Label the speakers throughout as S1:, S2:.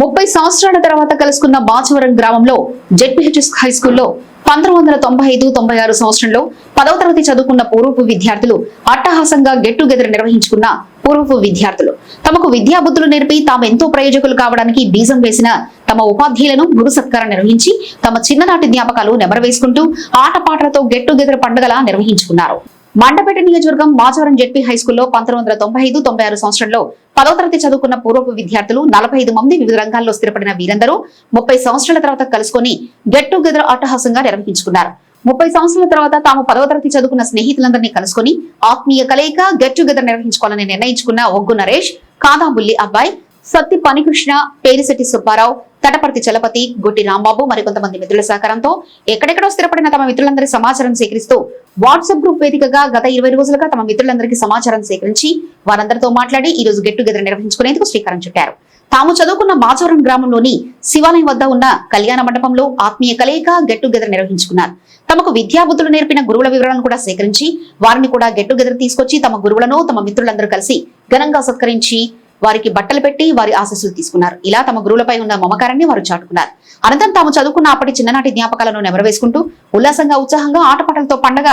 S1: ముప్పై సంవత్సరాల తర్వాత కలుసుకున్న బాచవరం గ్రామంలో జెడ్పీహెచ్ఎస్ హై స్కూల్లో పంతొమ్మిది వందల తొంభై ఐదు తొంభై ఆరు సంవత్సరంలో పదవ తరగతి చదువుకున్న పూర్వపు విద్యార్థులు అట్టహాసంగా గెట్ టుగెదర్ నిర్వహించుకున్న పూర్వపు విద్యార్థులు. తమకు విద్యాబుద్ధులు నేర్పి తాము ఎంతో ప్రయోజకులు కావడానికి బీజం వేసిన తమ ఉపాధ్యాయులను గురు సత్కారం నిర్వహించి తమ చిన్ననాటి జ్ఞాపకాలు నెమరవేసుకుంటూ ఆటపాటలతో గెట్ టుగెదర్ పండుగలా నిర్వహించుకున్నారు. మండపేట నియోజకవర్గం మాచవరం జెడ్పీ హై స్కూల్లో పంతొమ్మిది వందల తొంభై ఐదు తొంభై ఆరు సంవత్సరంలో పదో తరగతి చదువుకున్న పూర్వపు విద్యార్థులు నలభై ఐదు మంది వివిధ రంగాల్లో స్థిరపడిన వీరందరూ ముప్పై సంవత్సరాల తర్వాత కలుసుకొని గెట్ టుగెదర్ అట్టహాసంగా నిర్వహించుకున్నారు. ముప్పై సంవత్సరాల తర్వాత తాము పదవ తరగతి చదువుకున్న స్నేహితులందరినీ కలుసుకొని ఆత్మీయ కలయిక గెట్ టుగెదర్ నిర్వహించుకోవాలని నిర్ణయించుకున్న ఒగ్గు నరేష్ కాదాబుల్లి అబ్బాయి సత్తి పనికృష్ణ పేరిశెట్టి సుబ్బారావు తటపర్తి చలపతి గుట్టి రాంబాబు మరికొంతమంది మిత్రుల సహకారంతో ఎక్కడెక్కడో స్థిరపడిన తమ మిత్రులందరి సమాచారం సేకరిస్తూ వాట్సాప్ గ్రూప్ వేదికగా గత ఇరవై రోజులుగా తమ మిత్రులందరికీ సమాచారం సేకరించి వారందరితో మాట్లాడి ఈ రోజు గెట్ టుగెదర్ నిర్వహించుకునేందుకు శ్రీకారం చుట్టారు. తాము చదువుకున్న మాచవరం గ్రామంలోని శివాలయం వద్ద ఉన్న కళ్యాణ మండపంలో ఆత్మీయ కలయిక గెట్ టుగెదర్ నిర్వహించుకున్నారు. తమకు విద్యాబుద్ధులు నేర్పిన గురువుల వివరాలను కూడా సేకరించి వారిని కూడా గెట్ టుగెదర్ తీసుకొచ్చి తమ గురువులను తమ మిత్రులందరూ కలిసి ఘనంగా సత్కరించి వారికి బట్టలు పెట్టి వారి ఆశస్సులు తీసుకున్నారు. ఇలా తమ గురువులపై ఉన్న మమకారాన్ని వారు చాటుకున్నారు. అనంతరం తాము చదువుకున్న అప్పటి చిన్ననాటి జ్ఞాపకాలను నెమరవేసుకుంటూ ఉల్లాసంగా ఉత్సాహంగా ఆటపాటలతో పండగ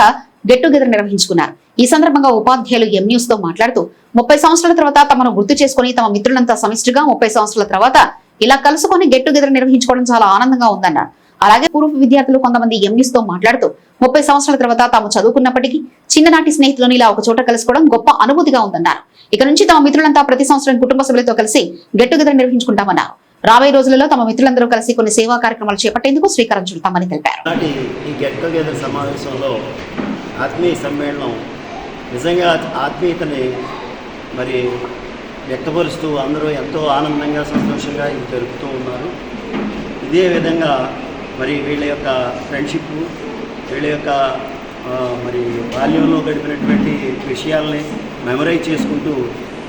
S1: గెట్ టుగెదర్ నిర్వహించుకున్నారు. ఈ సందర్భంగా ఉపాధ్యాయులు ఎం న్యూస్తో మాట్లాడుతూ ముప్పై సంవత్సరాల తర్వాత తమను గుర్తు చేసుకుని తమ మిత్రులంతా సమిష్టిగా ముప్పై సంవత్సరాల తర్వాత ఇలా కలుసుకొని గెట్ టుగెదర్ నిర్వహించుకోవడం చాలా ఆనందంగా ఉందన్నారు. అలాగే పూర్వ విద్యార్థులు కొంతమంది ఎం తో మాట్లాడుతూ ముప్పై సంవత్సరాల తర్వాత తాము చదువుకున్నప్పటికీ చిన్ననాటి స్నేహితులను ఇలా ఒక చోట కలుసుకోవడం గొప్ప అనుభూతిగా ఉందన్నారు. ఇక నుంచి తమ మిత్రులంతా ప్రతి సంవత్సరం కుటుంబ సభ్యులతో కలిసి గెట్ టుగెదర్ నిర్వహించుకుంటామన్నారు. రాబోయే రోజులలో తమ మిత్రులందరూ కలిసి కొన్ని సేవా కార్యక్రమాలు చేపట్టేందుకు శ్రీకారం చుడతామని తెలిపారు.
S2: ఈ గెట్ టుగెదర్ సమావేశంలో ఆత్మీయ సమ్మేళనం నిజంగా ఆత్మీయతని మరి వ్యక్తపరుస్తూ అందరూ ఎంతో ఆనందంగా సంతోషంగా ఇది జరుపుతూ ఉన్నారు. ఇదే విధంగా మరి వీళ్ళ యొక్క ఫ్రెండ్షిప్ వీళ్ళ యొక్క మరి బాల్యంలో గడిపినటువంటి విషయాల్ని మెమరైజ్ చేసుకుంటూ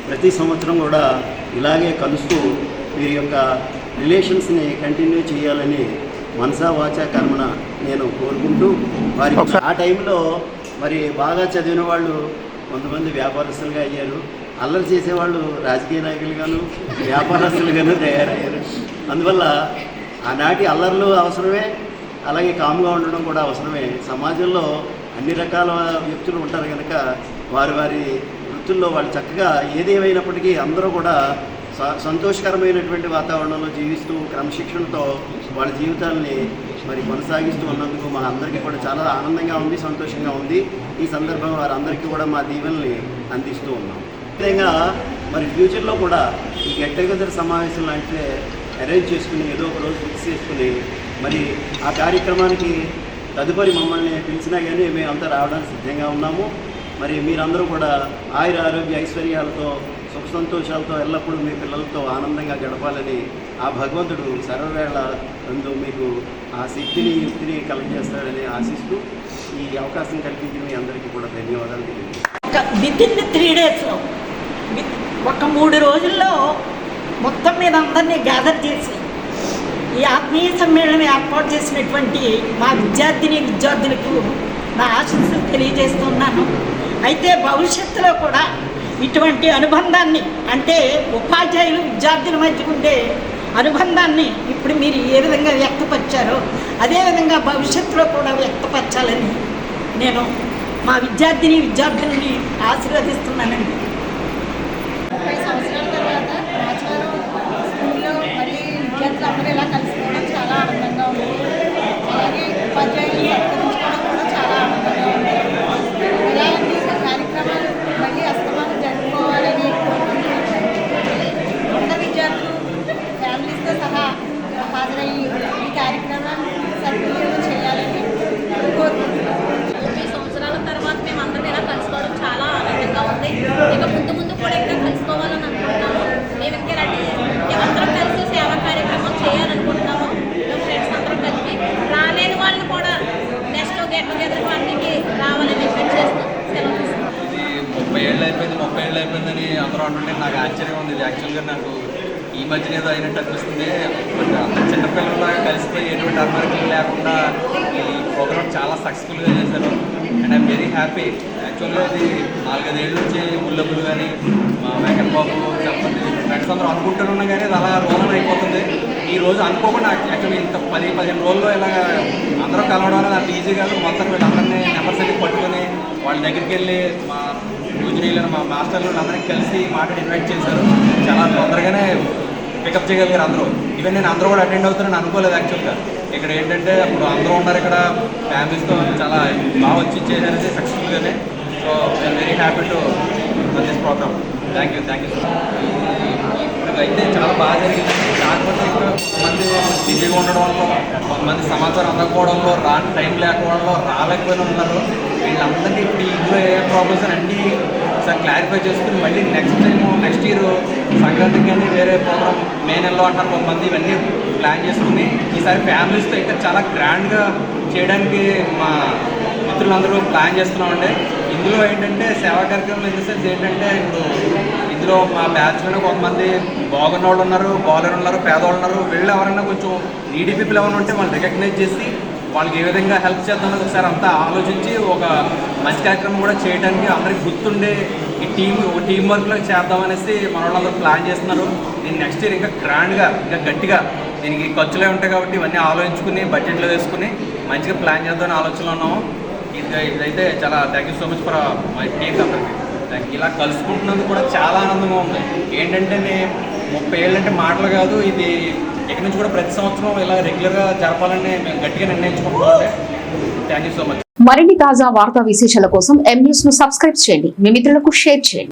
S2: ప్రతి సంవత్సరం కూడా ఇలాగే కలుస్తూ వీరి యొక్క రిలేషన్స్ని కంటిన్యూ చేయాలని మనసా వాచా కర్మన నేను కోరుకుంటూ వారి ఆ టైంలో మరి బాగా చదివిన వాళ్ళు కొంతమంది వ్యాపారస్తులుగా అయ్యారు. అల్లరి చేసేవాళ్ళు రాజకీయ నాయకులుగాను వ్యాపారస్తులుగాను తయారయ్యారు. అందువల్ల ఆనాటి అల్లర్లు అవసరమే అలాగే కామ్గా ఉండడం కూడా అవసరమే. సమాజంలో అన్ని రకాల వ్యక్తులు ఉంటారు కనుక వారి వారి వృత్తుల్లో వాళ్ళు చక్కగా ఏదేమైనప్పటికీ అందరూ కూడా స- సంతోషకరమైనటువంటి వాతావరణంలో జీవిస్తూ క్రమశిక్షణతో వాళ్ళ జీవితాలని మరి కొనసాగిస్తూ ఉన్నందుకు మా అందరికీ కూడా చాలా ఆనందంగా ఉంది సంతోషంగా ఉంది. ఈ సందర్భం వారందరికీ కూడా మా దీవెనల్ని అందిస్తూ ఉన్నాం. విధంగా మరి ఫ్యూచర్లో కూడా ఈ గెట్ టుగెదర్ సమావేశం లాంటివి అరేంజ్ చేసుకుని ఏదో ఒక రోజు ఫిక్స్ చేసుకుని మరి ఆ కార్యక్రమానికి తదుపరి మమ్మల్ని పిలిచినా కానీ మేమంతా రావడానికి సిద్ధంగా ఉన్నాము. మరి మీరందరూ కూడా ఆయుర ఆరోగ్య ఐశ్వర్యాలతో సుఖ సంతోషాలతో ఎల్లప్పుడూ మీ పిల్లలతో ఆనందంగా గడపాలని ఆ భగవంతుడు సర్వవేళ అందు మీకు ఆ శక్తిని యుక్తిని కలిగజేస్తాడని ఆశిస్తూ ఈ అవకాశం కల్పించి మీ అందరికీ కూడా ధన్యవాదాలు తెలియజేస్తాను
S3: ఒక విత్ ఇన్ త్రీ డేస్లో ఒక మూడు రోజుల్లో మొత్తం మీద అందరినీ గ్యాదర్ చేసి ఈ ఆత్మీయ సమ్మేళనం ఏర్పాటు చేసినటువంటి మా విద్యార్థిని విద్యార్థులకు నా ఆశీస్సులు తెలియజేస్తున్నాను. అయితే భవిష్యత్తులో కూడా ఇటువంటి అనుబంధాన్ని అంటే ఉపాధ్యాయులు విద్యార్థుల మధ్య ఉండే అనుబంధాన్ని ఇప్పుడు మీరు ఏ విధంగా వ్యక్తపరిచారో అదేవిధంగా భవిష్యత్తులో కూడా వ్యక్తపరచాలని నేను మా విద్యార్థిని విద్యార్థులని ఆశీర్వదిస్తున్నానండి
S4: ముప్పై సంవత్సరాల తర్వాత ఆచారం స్కూల్లో మళ్ళీ విద్యార్థులందరూ ఇలా కలుసుకోవడం చాలా ఆనందంగా ఉంది అలాగే ఉపాధ్యాయులు సత్కరించుకోవడం కూడా చాలా ఆనందంగా ఉంది ఇలాంటి కార్యక్రమాలు మళ్ళీ అస్తమానం జరుపుకోవాలని కోరుకుంటున్నాను ఉన్న విద్యార్థులు ఫ్యామిలీస్తో సహా హాజరయ్యి ఈ కార్యక్రమాన్ని సద్వినియోగం చేయాలని కోరుకుంటున్నాను
S5: ముప్పై సంవత్సరాల తర్వాత మేము అందరం ఇలా కలుసుకోవడం చాలా ఆనందంగా ఉంది ఇక ముందు ముందు కూడా ఇంకా కలుసుకోవాలని అనుకుంటున్నాము మేము ఇంకా ఇలాంటి అందరం కలిసి సేవా కార్యక్రమం చేయాలనుకుంటున్నాము మేము ఫ్రెండ్స్ అందరం కలిపి రాలేని వాళ్ళని కూడా నెక్స్ట్ గెట్ టుగెదర్ రావాలని ఎక్స్పెక్ట్
S6: ఇది ముప్పై ఏళ్ళు అయిపోయింది ముప్పై ఏళ్ళు అయిపోయిందని అందరూ అంటుంటే నాకు ఆశ్చర్యం ఉంది. ఇది యాక్చువల్గా నాకు ఈ మధ్యన ఏదో అయినట్టు అనిపిస్తుంది. బట్ అంత చిన్నపిల్లలాగా కలిసిపోయి ఎటువంటి అర్మరికలు లేకుండా ఈ ప్రోగ్రామ్ చాలా సక్సెస్ఫుల్గా చేశారు. అండ్ ఐమ్ వెరీ హ్యాపీ యాక్చువల్గా ఇది నాలుగైదేళ్ళ నుంచి ముల్లబ్బులు కానీ మా వెంకట బాబు చెప్పండి ఫ్రెండ్స్ అందరూ అనుకుంటూనే ఉన్నా కానీ అది అలా రోలన్ అయిపోతుంది. ఈ రోజు అనుకోకుండా యాక్చువల్లీ ఇంత పది పదిహేను రోజుల్లో ఇలా అందరూ కలవడం అనేది అంత ఈజీ కాదు. మొత్తం వీళ్ళందరినీ నెంబర్స్ అయితే పట్టుకొని వాళ్ళ దగ్గరికి వెళ్ళి మా పూజనీయులను మా మాస్టర్లు అందరికీ కలిసి మాట్లాడి ఇన్వైట్ చేశారు. చాలా తొందరగానే పికప్ చేయగలిగారు అందరూ. ఈవెన్ నేను అందరూ కూడా అటెండ్ అవుతారని అనుకోలేదు యాక్చువల్గా ఇక్కడ ఏంటంటే అప్పుడు అందరూ ఉన్నారు ఇక్కడ. ఫ్యామిలీస్తో చాలా బాగా వచ్చి చేశారని సక్సెస్ఫుల్గానే so I'm very happy to this program thank you thank you so much అయితే చాలా బాగా జరిగింది కొంతమంది బిజీగా ఉండడం వల్ల కొంతమంది సమాచారం అందకపోవడంలో రాని టైం లేకపోవడంలో రాలేకపోయిన ఉన్నారు. వీళ్ళందరికీ ఇప్పుడు ఇంట్లో ఏ ప్రాబ్లమ్స్ అన్నీ సార్ క్లారిఫై చేసుకుని మళ్ళీ నెక్స్ట్ టైం నెక్స్ట్ ఇయర్ సంక్రాంతికి కానీ వేరే ప్రోగ్రామ్ మే నెలలో అంటారు కొంతమంది ఇవన్నీ ప్లాన్ చేసుకుని ఈసారి ఫ్యామిలీస్తో అయితే చాలా గ్రాండ్గా చేయడానికి మా మిత్రులందరూ ప్లాన్ చేస్తున్నామండి. ఇందులో ఏంటంటే సేవా కార్యక్రమం ఇన్ ఏంటంటే ఇప్పుడు ఇందులో మా బ్యాచ్లోనే కొంతమంది బాగున్న వాళ్ళు ఉన్నారు బాలర్ ఉన్నారు పేదవాళ్ళు ఉన్నారు. వీళ్ళు ఎవరైనా కొంచెం నీడీ పీపుల్ ఎవరైనా ఉంటే వాళ్ళు రికగ్నైజ్ చేసి వాళ్ళకి ఏ విధంగా హెల్ప్ చేద్దామని ఒకసారి అంతా ఆలోచించి ఒక మంచి కార్యక్రమం కూడా చేయడానికి అందరికి గుర్తుండే ఈ టీం టీం వర్క్లో చేద్దామనేసి మన వాళ్ళందరూ ప్లాన్ చేస్తున్నారు. నేను నెక్స్ట్ ఇయర్ ఇంకా గ్రాండ్గా ఇంకా గట్టిగా దీనికి ఖర్చులే ఉంటాయి కాబట్టి ఇవన్నీ ఆలోచించుకుని బడ్జెట్లో వేసుకుని మంచిగా ప్లాన్ చేద్దామని ఆలోచనలో ఉన్నాము. ఇది ఇదైతే చాలా thank you so much for my team అందరికి. ఇలా కలుసుకుంటున్నందుకు కూడా చాలా ఆనందంగా ఉంది. ఏంటంటే నేను ముప్పై ఏళ్ళు అంటే మాటలు కాదు ఇది ఇక్కడి నుంచి కూడా ప్రతి సంవత్సరం ఇలా రెగ్యులర్గా జరపాలని మేము గట్టిగా నిర్ణయించుకుంటున్నాం థ్యాంక్ యూ సో మచ్
S1: మరిన్ని తాజా వార్తా విశేషాల కోసం ఎం న్యూస్ను సబ్స్క్రైబ్ చేయండి. మీ మిత్రులకు షేర్ చేయండి.